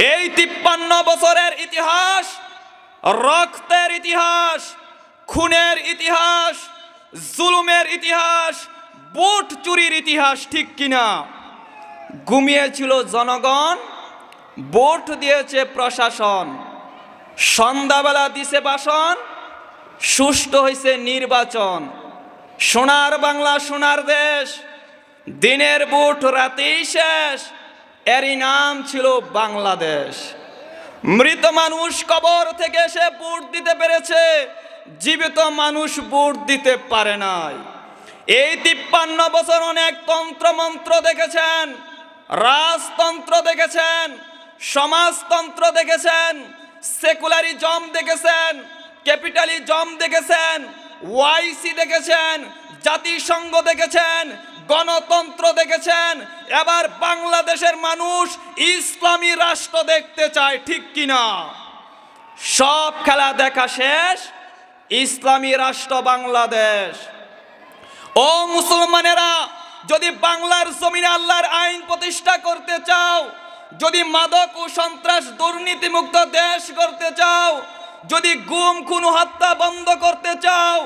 এই তিপ্পান্ন বছরের ইতিহাস, রক্তের ইতিহাস, খুনের ইতিহাস, জুলুমের ইতিহাস, বুট চুরির ইতিহাস ঠিক কিনা? ঘুমিয়েছিল জনগণ ভোট দিয়েছে প্রশাসন। সন্ধ্যাবেলা দিছে বাসন, সুষ্ঠু হয়েছে নির্বাচন। সোনার বাংলা, সোনার দেশ, দিনের বুট রাতেই শেষ। এরই নাম ছিল বাংলাদেশ। মৃত মানুষ কবর থেকে এসে বুট দিতে পেরেছে, জীবিত মানুষ বুট দিতে পারে নাই। এই তিপ্পান্ন বছর অনেক তন্ত্রমন্ত্র দেখেছেন, রাজতন্ত্র দেখেছেন, সমাজতন্ত্র দেখেছেন, সেকুলারিজম দেখেছেন, ক্যাপিটালিজম দেখেছেন, ওয়াইসি দেখেছেন, জাতিসংঘ দেখেছেন গণতন্ত্র দেখেছেন, এবার বাংলাদেশের মানুষ ইসলামী রাষ্ট্র দেখতে চায়, ঠিক কিনা? সব খেলা দেখা শেষ, ইসলামী রাষ্ট্র বাংলাদেশ। ও মুসলমানেরা, যদি বাংলার জমিনে আল্লাহর আইন প্রতিষ্ঠা করতে চাও, যদি মাদক ও সন্ত্রাস দুর্নীতিমুক্ত দেশ করতে চাও, যদি গুম, খুন, হত্যা বন্ধ করতে চাও,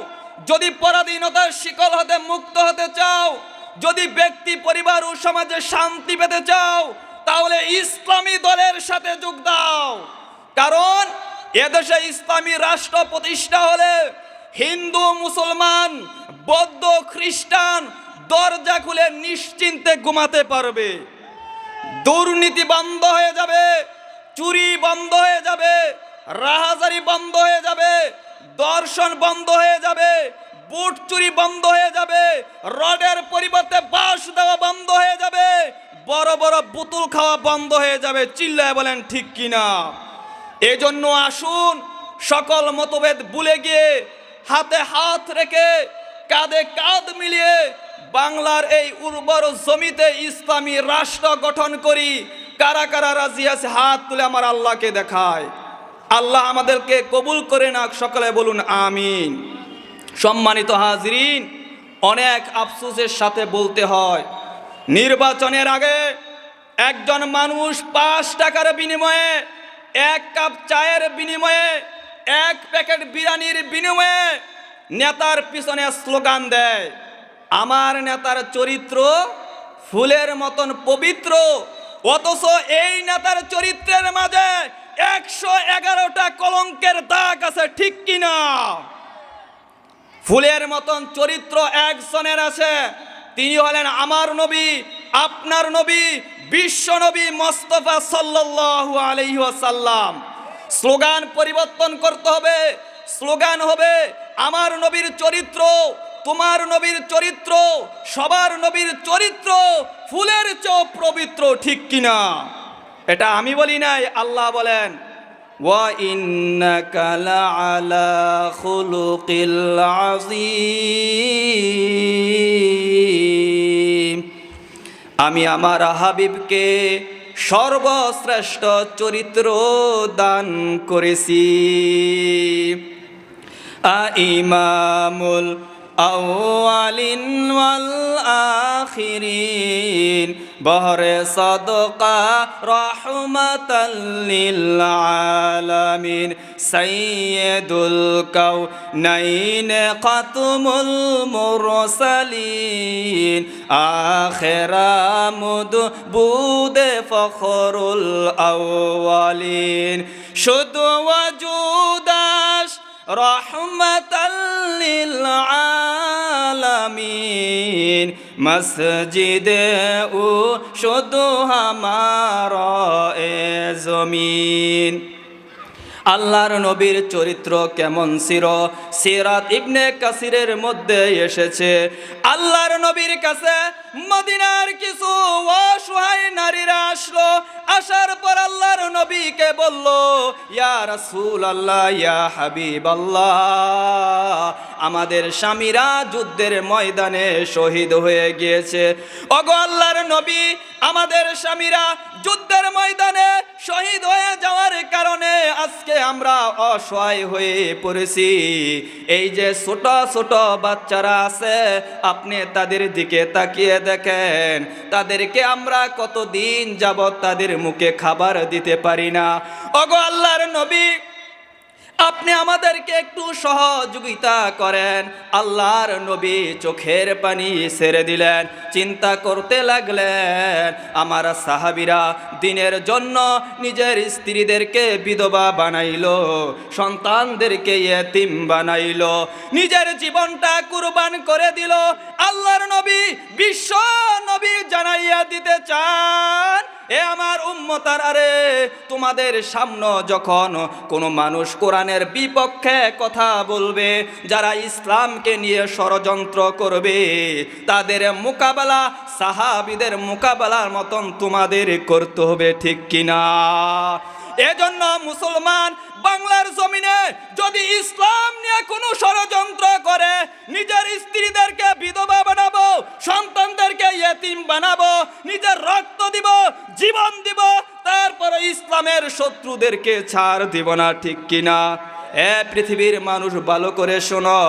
যদি পরাধীনতার শিকল হতে মুক্ত হতে চাও যদি ব্যক্তি, পরিবার ও সমাজে শান্তি পেতে চাও, তাহলে ইসলামী দলের সাথে যোগ দাও। কারণ এদেশে ইসলামী রাষ্ট্র প্রতিষ্ঠা হলে হিন্দু, মুসলমান, বৌদ্ধ, খ্রিস্টান দরজা খুলে নিশ্চিন্তে ঘুমাতে পারবে। দুর্নীতি বন্ধ হয়ে যাবে, চুরি বন্ধ হয়ে যাবে, রাহাজারি বন্ধ হয়ে যাবে, দর্শন বন্ধ হয়ে যাবে বুট চুরি বন্ধ হয়ে যাবে, রডের পরিবর্তে বাঁশ দেওয়া বন্ধ হয়ে যাবে, বড় বড় বুতুল খাওয়া বন্ধ হয়ে যাবে, চিল্লায় বলেন ঠিক কিনা? এজন্য আসুন, সকল মতভেদ ভুলে গিয়ে হাতে হাত রেখে কাঁধে কাঁধ মিলিয়ে বাংলার এই উর্বর জমিতে ইসলামী রাষ্ট্র গঠন করি। কারা কারা রাজি আছে, হাত তুলে আমার আল্লাহকে দেখায়। আল্লাহ আমাদেরকে কবুল করে না সকলে বলুন, আমিন। সম্মানিত হাজরিন, অনেক আফসোসের সাথে বলতে হয়, নির্বাচনের আগে একজন মানুষ পাঁচ টাকার বিনিময়ে, এক কাপ চায়ের বিনিময়ে, এক প্যাকেট বিরিয়ানির বিনিময়ে নেতার পিছনে স্লোগান দেয়। আমার নেতার চরিত্র ফুলের মতন পবিত্র, অথচ এই নেতার চরিত্রের মাঝে একশো এগারোটা কলঙ্কের দাগ আছে, ঠিক কিনা? ফুলের মতন চরিত্র একজনের আছে। তিনি হলেন আমার নবী, আপনার নবী, বিশ্ব নবী মোস্তফা সাল্লাল্লাহু আলাইহি ওয়াসাল্লাম। স্লোগান পরিবর্তন করতে হবে। স্লোগান হবে, আমার নবীর চরিত্র, তোমার নবীর চরিত্র, সবার নবীর চরিত্র ফুলের চেয়েও পবিত্র, ঠিক কিনা? এটা আমি বলি নাই, আল্লাহ বলেন। وإنك لعلى خلق عظيم আমি আমার হাবিবকে সর্বশ্রেষ্ঠ চরিত্র দান করেছি ইমামুল আউয়ালিন ওয়াল আখিরিন বহরে সদকা রহমাতাল লিল আলামিন সাইয়্যিদুল কাউনাইন খাতুমুল মুরসালিন আখিরামুদ বুদে ফখরুল আউয়ালিন শুধু ওয়াজুদাস রহমতাল্লিল আলামিন, মসজিদ ও শুধু হামার এ জমিন। আল্লাহর নবীর চরিত্র কেমন ছিল? সিরাত ইবনে কাসিরের মধ্যে এসেছে। আল্লাহর নবীর কাছে মদিনার কিছু অসহায় নারীরা আসলো। আসার পর আল্লাহর নবীকে বলল, ইয়া রাসূল আল্লাহ ইয়া হাবিব আল্লাহ আমাদের স্বামীরা যুদ্ধের ময়দানে শহীদ হয়ে গিয়েছে। ওগো আল্লাহর নবী, আমাদের স্বামীরা যুদ্ধের ময়দানে শহীদ হয়ে যাওয়ার কারণে আজকে আমরা অসহায় হয়ে পড়েছি। এই যে ছোট ছোট বাচ্চারা আছে, আপনি তাদের দিকে তাকিয়ে দেখেন। তাদেরকে আমরা কতদিন যাবৎ তাদের মুখে খাবার দিতে পারি না? ওগো আল্লাহর নবী আপনি আমাদেরকে একটু সহযোগিতা করেন। আল্লাহর নবী চোখের পানি ছেড়ে দিলেন, চিন্তা করতে লাগলেন। আমার সাহাবিরা দিনের জন্য নিজের স্ত্রীদেরকে বিধবা বানাইল, সন্তানদেরকে এতিম বানাইল, নিজের জীবনটা কুরবান করে দিল। আল্লাহর নবী বিশ্ব নবী জানাইয়া দিতে চান। এ আমার উম্মতার, আরে তোমাদের সামনে যখন কোনো মানুষ কোরআনের বিপক্ষে কথা বলবে, যারা ইসলামকে নিয়ে ষড়যন্ত্র করবে, তাদের মোকাবেলা সাহাবিদের মোকাবেলার মতন তোমাদের করতে হবে, ঠিক কিনা? এজন্য মুসলমান বাংলার জমিনে যদি ইসলাম নিয়ে কোনো ষড়যন্ত্র করে, নিজের স্ত্রীদেরকে বানাবো সন্তানদেরকে ইয়েতিম বানাবো, নিজের রক্ত দিব, জীবন দিব, তারপরে ইসলামের শত্রুদেরকে ছাড় দিব না, ঠিক কিনা? এ পৃথিবীর মানুষ ভালো করে শোনো।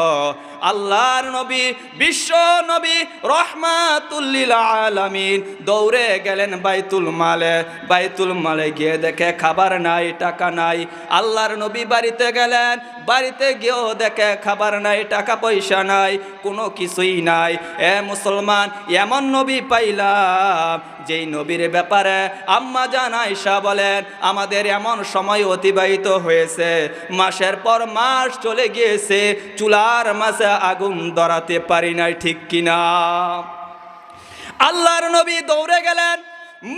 আল্লাহর নবী, বিশ্ব নবী রহমাতুল্লিল আলামিন দৌড়ে গেলেন বাইতুল মালে। বাইতুল মালে গিয়ে দেখে খাবার নাই, টাকা নাই। আল্লাহর নবী বাড়িতে গেলেন, বাড়িতে গিয়েও দেখে খাবার নাই, টাকা পয়সা নাই, কোনো কিছুই নাই। এ মুসলমান, এমন নবী পাইলাম, যেই নবীর ব্যাপারে আম্মা জান আয়সা বলেন, আমাদের এমন সময় অতিবাহিত হয়েছে। মাসের পর মাস চলে গিয়েছে, চুলার মাসে আগুন ধরাতে পারি নাই, ঠিক কিনা? আল্লাহর নবী দৌড়ে গেলেন।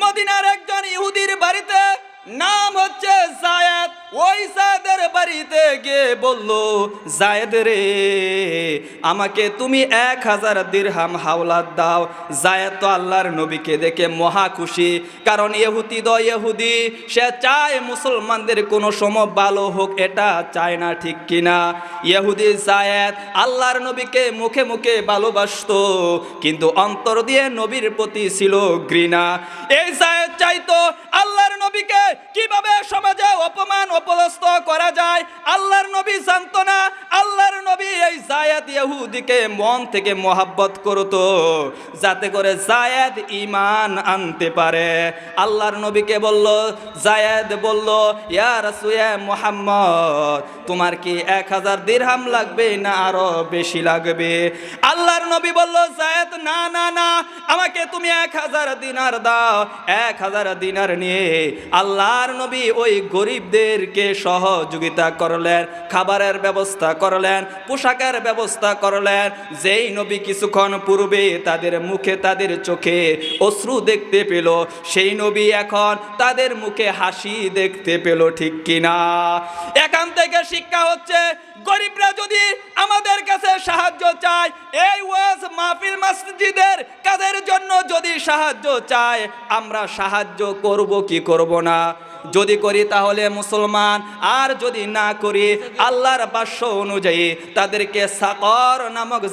মদিনার একজন ইহুদির বাড়িতে নাম হচ্ছে জায়েদ। ওই জায়েদের বাড়িতে গিয়ে বলল, জায়েদ রে, আমাকে তুমি এক হাজার দিরহাম হাওলাত দাও। জায়েদ তো আল্লাহর নবীকে দেখে মহা খুশি। কারণ ইহুদি দ ইহুদি, সে চায় মুসলমানদের কোনো সময় ভালো হোক, এটা চায় না, ঠিক কিনা? ইহুদি জায়েদ আল্লাহর নবীকে মুখে মুখে ভালোবাসতো, কিন্তু অন্তর দিয়ে নবীর প্রতি ছিল ঘৃণা। এই জায়েদ চাইতো নবীকে কীভাবে সমাজে অপমান, অপদস্থ করা যায়? আল্লাহর নবী জানতো না। আল্লাহর নবী এই জায়েদ ইহুদিকে মন থেকে মোহাব্বত করতো, যাতে করে জায়েদ ইমান আনতে পারে। আল্লাহর নবীকে বলল, জায়েদ বলল, ইয়া রাসুয়া মোহাম্মদ, তোমার কি এক হাজার দিরহাম লাগবে না আরও বেশি লাগবে? আল্লাহর নবী বলল জায়েদ না না না, আমাকে তুমি এক হাজার দিনার দাও, এক হাজার দিনার নিয়ে আল্লাহর নবী ওই গরিবদেরকে সহযোগিতা করলেন, খাবারের ব্যবস্থা করলেন, পোশাকের ব্যবস্থা করলেন। যেই নবী কিছুক্ষণ পূর্বে তাদের মুখে তাদের চোখে অশ্রু দেখতে পেল, সেই নবী এখন তাদের মুখে হাসি দেখতে পেল, ঠিক কিনা? এখান থেকে শিক্ষা হচ্ছে, গরিবরা যদি আমাদের কাছে সাহায্য চায় মসজিদের কাজের জন্য যদি সাহায্য চায়, আমরা সাহায্য করব কি করব না? যদি করি তাহলে মুসলমান, আর যদি না করি, আল্লাহর বাস্য অনুযায়ী তাদেরকে সাকর নামক